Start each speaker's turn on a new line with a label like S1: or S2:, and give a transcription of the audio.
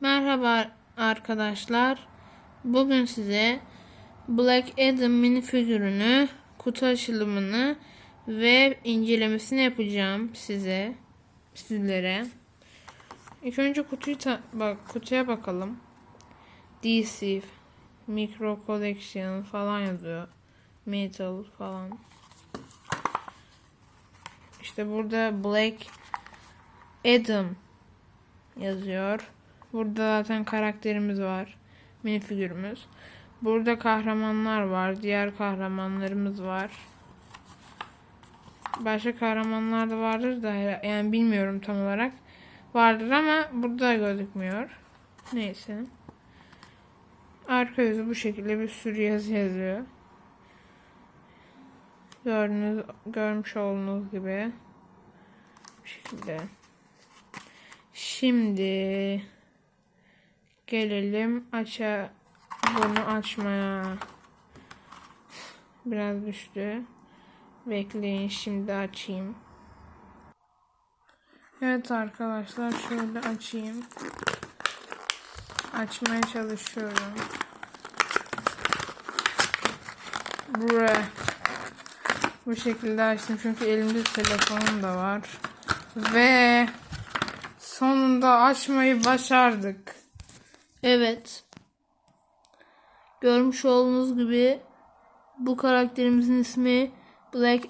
S1: Merhaba arkadaşlar. Bugün size Black Adam mini figürünü, kutu açılımını ve incelemesini yapacağım size, sizlere. İlk önce kutuyu bak kutuya bakalım. DC Micro Collection falan yazıyor. Metal falan. İşte burada Black Adam yazıyor. Burada zaten karakterimiz var. Minifigürümüz. Burada kahramanlar var. Diğer kahramanlarımız var. Başka kahramanlar da vardır da yani bilmiyorum tam olarak. Vardır ama burada gözükmüyor. Neyse. Arka yüzü bu şekilde bir sürü yazı yazıyor. Gördüğünüz, görmüş olduğunuz gibi. Bu şekilde. Şimdi gelelim aça bunu açmaya. Biraz düştü. Bekleyin şimdi açayım. Evet arkadaşlar şöyle açayım. Açmaya çalışıyorum. Buraya. Bu şekilde açtım çünkü elimde telefonum da var. Ve sonunda açmayı başardık. Evet. Görmüş olduğunuz gibi bu karakterimizin ismi Black